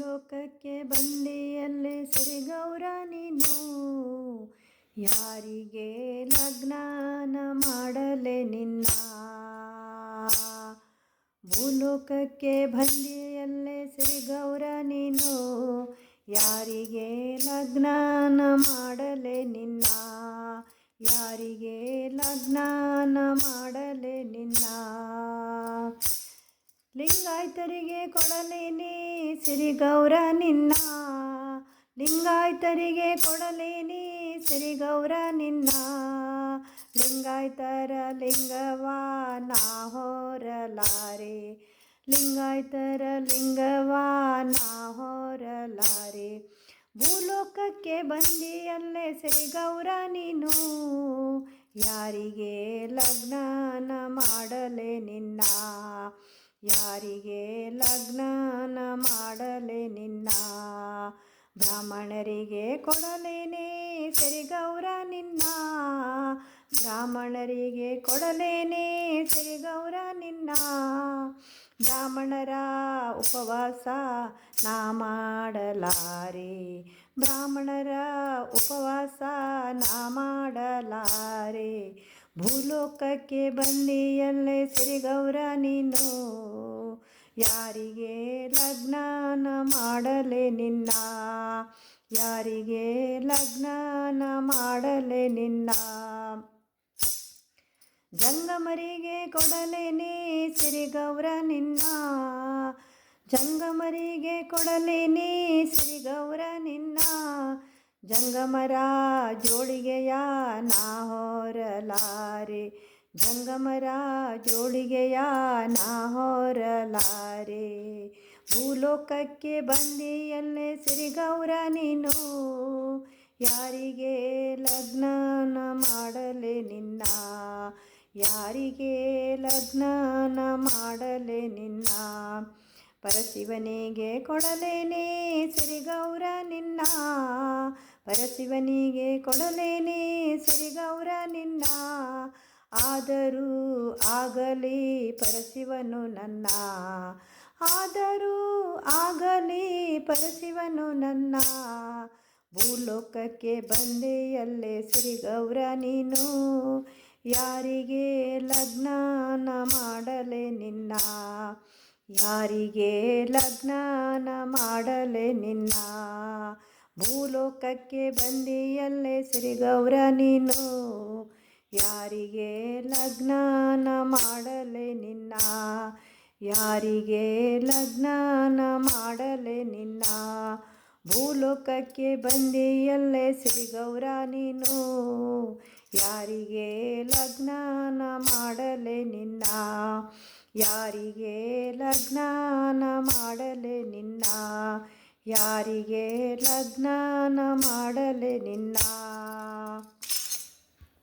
ಭೂಲೋಕಕ್ಕೆ ಬಂದಿಯಲ್ಲೇ ಗೌರ ನೀನು ಯಾರಿಗೆ ಲಗ್ನಾನ ಮಾಡಲೆ ನಿನ್ನ? ಭೂಲೋಕಕ್ಕೆ ಬಂದಿಯಲ್ಲೇ ಗೌರ ನೀನು ಯಾರಿಗೆ ಲಗ್ನಾನ ಮಾಡಲೆ ನಿನ್ನ? ಯಾರಿಗೆ ಲಗ್ನಾನ ಮಾಡಲೆ ನಿನ್ನ? ಲಿಂಗಾಯತರಿಗೆ ಕೊಡಲೇನಿ ಸಿರಿಗೌರ ನಿನ್ನ. ಲಿಂಗಾಯತರಿಗೆ ಕೊಡಲೇನಿ ಸಿರಿಗೌರ ನಿನ್ನ. ಲಿಂಗಾಯ್ತರ ಲಿಂಗವಾ ನಾ ಹೊರಲಾರೆ. ಲಿಂಗಾಯ್ತರ ಲಿಂಗವಾ ನಾ ಹೊರಲಾರೆ. ಭೂಲೋಕಕ್ಕೆ ಬಂದಿಯಲ್ಲೇ ಸಿರಿಗೌರ ನೀನು. ಯಾರಿಗೆ ಲಗ್ನ ಮಾಡಲೆ ನಿನ್ನ? ಯಾರಿಗೆ ಲಗ್ನನ ಮಾಡಲೆ ನಿನ್ನ? ಬ್ರಾಹ್ಮಣರಿಗೆ ಕೊಡಲೇನೆ ಸಿರಿಗೌರ ನಿನ್ನ? ಬ್ರಾಹ್ಮಣರಿಗೆ ಕೊಡಲೇನೆ ಸಿರಿಗೌರ ನಿನ್ನ? ಬ್ರಾಹ್ಮಣರ ಉಪವಾಸ ನಾ ಮಾಡಲಾರೆ. ಬ್ರಾಹ್ಮಣರ ಉಪವಾಸ ನಾ ಮಾಡಲಾರೆ. ಭೂಲೋಕಕ್ಕೆ ಬಂದಿಯಲ್ಲೇ ಸಿರಿಗೌರ ನೀನು. ಯಾರಿಗೆ ಲಗ್ನಾನ ಮಾಡಲೆ ನಿನ್ನ? ಯಾರಿಗೆ ಲಗ್ನಾನ ಮಾಡಲೆ ನಿನ್ನ? ಜಂಗಮರಿಗೆ ಕೊಡಲೆ ನೀ ಸಿರಿಗೌರ ನಿನ್ನ. ಜಂಗಮರಿಗೆ ಕೊಡಲೆ ನೀ ಸಿರಿ ಗೌರ ನಿನ್ನ. ಜಂಗಮರ ಜೋಳಿಗೆಯ ನಾ ಹೊರಲಾರೆ ಜಂಗಮರ ಜೋಳಿಗೆಯ ನಾ ಹೊರಲಾರೆ. ಭೂಲೋಕಕ್ಕೆ ಬಂದಿಯಲ್ಲೇ ಸಿರಿಗೌರ ನೀನು. ಯಾರಿಗೆ ಲಗ್ನ ಮಾಡಲೆ ನಿನ್ನ? ಯಾರಿಗೆ ಲಗ್ನ ಮಾಡಲೆ ನಿನ್ನ? ಪರಶಿವನಿಗೆ ಕೊಡಲೇನೆ ಸಿರಿಗೌರ ನಿನ್ನ. ಪರಶಿವನಿಗೆ ಕೊಡಲೇನೆ ಸಿರಿಗೌರ ನಿನ್ನ. ಆದರೂ ಆಗಲಿ ಪರಶಿವನು ನನ್ನ. ಆದರೂ ಆಗಲಿ ಪರಶಿವನು ನನ್ನ. ಭೂಲೋಕಕ್ಕೆ ಬಂದೆಯಲ್ಲೇ ಸಿರಿಗೌರ ನೀನು. ಯಾರಿಗೆ ಲಗ್ನಾನ ಮಾಡಲೆ ನಿನ್ನ? ಯಾರಿಗೆ ಲಗ್ನಾನ ಮಾಡಲೆ ನಿನ್ನ? ಭೂಲೋಕಕ್ಕೆ ಬಂದಿಯಲ್ಲೇ ಸಿರಿಗೌರ ನೀನು. ಯಾರಿಗೆ ಲಗ್ನಾನ ಮಾಡಲೆ ನಿನ್ನ? ಯಾರಿಗೆ ಲಗ್ನಾನ ಮಾಡಲೆ ನಿನ್ನ? ಭೂಲೋಕಕ್ಕೆ ಬಂದಿಯಲ್ಲೇ ಗೌರ ನೀನು? ಯಾರಿಗೆ ಲಗ್ನಾನ ಮಾಡಲೆ ನಿನ್ನ? ಯಾರಿಗೆ ಲಗ್ನಾನ ಮಾಡಲೆ ನಿನ್ನ? ಯಾರಿಗೆ ಲಗ್ನಾನ ಮಾಡಲೆ ನಿನ್ನ?